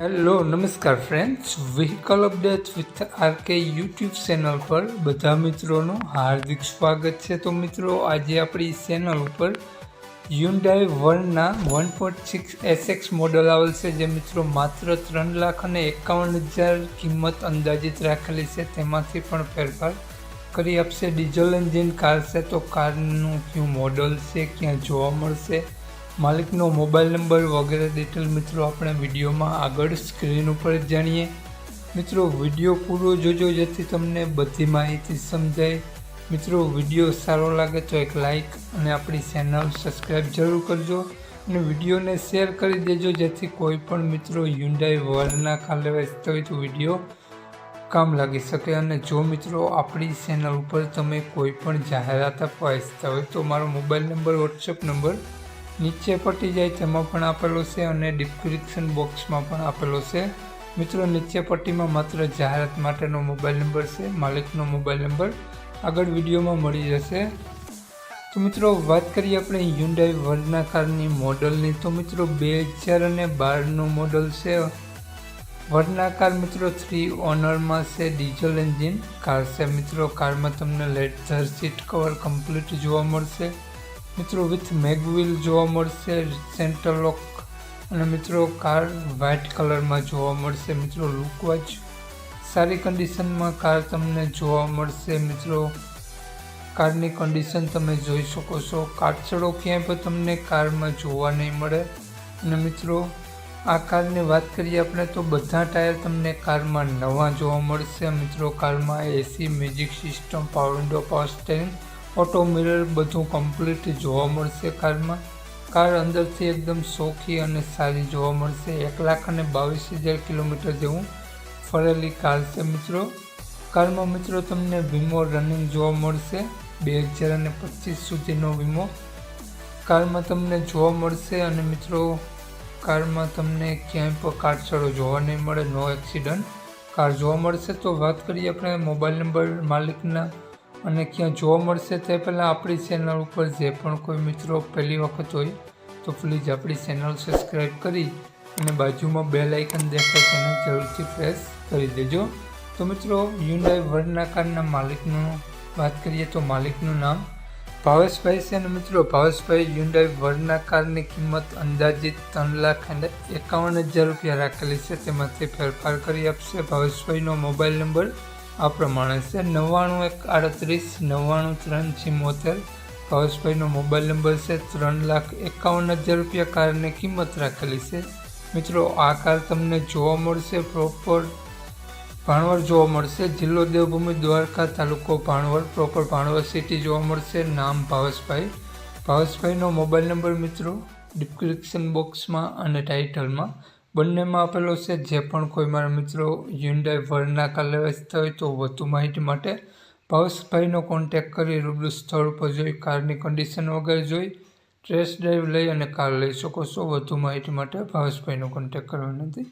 Hello નમસ્કાર friends vehicle update with RK YouTube channel પર બધા મિત્રોનું હાર્દિક સ્વાગત છે. તો મિત્રો, આજે આપણી ચેનલ ઉપર Hyundai વર્નના one point six SX model આવેલ છે, જે મિત્રો માત્ર ત્રણ લાખ અને એકાવન હજાર કિંમત અંદાજિત રાખેલી છે. તેમાંથી પણ ફેરફાર કરી આપશે. ડીઝલ એન્જિન કાર છે, તો કારનું કયું મોડલ છે, ક્યાં જોવા મળશે? માલિકનો મોબાઈલ નંબર વગેરે ડિટેલ મિત્રો આપણે વિડીયોમાં આગળ સ્ક્રીન ઉપર જ જાણીએ. મિત્રો, વીડિયો પૂરો જોજો, જેથી તમને બધી માહિતી સમજાય. મિત્રો, વીડિયો સારો લાગે તો એક લાઈક અને આપણી ચેનલ સબસ્ક્રાઈબ જરૂર કરજો અને વિડીયોને શેર કરી દેજો, જેથી કોઈ પણ મિત્રો યુન્ડાઈ વર્લ્ડના ખાલે વાંચતા હોય તો વીડિયો કામ લાગી શકે. અને જો મિત્રો, આપણી ચેનલ ઉપર તમે કોઈ પણ જાહેરાત આપવા ઈચ્છતા હોય તો મારો મોબાઈલ નંબર વોટ્સએપ નંબર નીચે પટી જાય તેમાં પણ આપેલો છે અને ડિસ્ક્રિપ્શન બોક્સમાં પણ આપેલો છે. મિત્રો, નીચે પટ્ટીમાં માત્ર જાહેરાત માટેનો મોબાઈલ નંબર છે, માલિકનો મોબાઈલ નંબર આગળ વિડીયોમાં મળી જશે. તો મિત્રો, વાત કરીએ આપણે યુન્ડાઈ વર્લ્ડના કારની મોડલની. તો મિત્રો, બે હજાર અને બારનું મોડલ છે. વર્નાકાર કાર મિત્રો થ્રી ઓનરમાં છે ડીઝલ એન્જિન કાર છે મિત્રો કારમાં તમને લેધર સીટ કવર કમ્પ્લીટ જોવા મળશે. મિત્રો વિથ મેગવિલ જોવા મળશે સેન્ટર લોક અને મિત્રો કાર વ્હાઇટ કલરમાં જોવા મળશે. મિત્રો લુકવાઇઝ સારી કન્ડિશનમાં કાર તમને જોવા મળશે. મિત્રો કારની કન્ડિશન તમે જોઈ શકો છો. કાચડો ક્યાંય પણ તમને કારમાં જોવા નહીં મળે. અને મિત્રો, આ કારની વાત કરીએ આપણે તો બધા ટાયર તમને કારમાં નવા જોવા મળશે. મિત્રો કારમાં AC music system power window power steering auto mirror બધું કમ્પ્લીટ જોવા મળશે કારમાં. કાર અંદરથી એકદમ સોખી અને સારી જોવા મળશે. એક લાખ અને બાવીસ હજાર કિલોમીટર જેવું ફરેલી કાર છે મિત્રો. કારમાં મિત્રો તમને વીમો રનિંગ જોવા મળશે. બે હજાર અને પચીસ સુધીનો વીમો કારમાં તમને જોવા મળશે અને મિત્રો કારમાં તમને ક્યાંય પણ કાટછડો જોવા નહીં મળે નો એક્સિડન્ટ કાર જોવા મળશે તો વાત કરીએ આપણે મોબાઈલ નંબર માલિકના અને ક્યાં જોવા મળશે તે પહેલાં આપણી ચેનલ ઉપર જે પણ કોઈ મિત્રો પહેલી વખત હોય, તો પ્લીઝ આપણી ચેનલ સબસ્ક્રાઈબ કરી અને બાજુમાં બે લાઇકન દેખાય તેને જરૂરથી પ્રેસ કરી દેજો. તો મિત્રો યુન્ડાઈ વર્ણના કારના માલિકનું વાત કરીએ તો માલિકનું નામ ભાવેશભાઈ છે અને મિત્રો, ભાવેશભાઈ યુન્ડાઈ વર્ણના કારની કિંમત અંદાજિત ત્રણ લાખ અને એકાવન હજાર રૂપિયા રાખેલી છે. તેમાંથી ફેરફાર કરી આપશે. ભાવેશભાઈનો મોબાઈલ નંબર આ પ્રમાણે છે નવ્વાણું એક આડત્રીસ, નવ્વાણું ત્રણ ચિમોતેર. ભાવેશભાઈનો મોબાઈલ નંબર છે ત્રણ લાખ એકાવન હજાર રૂપિયા કારની કિંમત રાખેલી છે. મિત્રો, આ કાર તમને જોવા મળશે પ્રોપર ભાણવડ જોવા મળશે. જિલ્લો દેવભૂમિ દ્વારકા તાલુકો ભાણવડ પ્રોપર ભાણવર સિટી જોવા મળશે. નામ ભાવેશભાઈ. ભાવેશભાઈનો મોબાઈલ નંબર મિત્રો ડિસ્ક્રિપ્શન બોક્સમાં અને ટાઇટલમાં બંનેમાં આપેલો છે, જે પણ કોઈ મારા મિત્રો યુન્ડાઈ વર્ના કાર લેવા હોય તો વધુ માહિતી માટે ભાવેશભાઈનો કોન્ટેક કરી રૂબરૂ સ્થળ પર જોઈ કારની કન્ડિશન વગેરે જોઈ ટ્રેસ ડ્રાઈવ લઈ અને કાર લઈ શકો છો. વધુ માહિતી માટે ભાવેશભાઈનો કોન્ટેક કરવા નથી.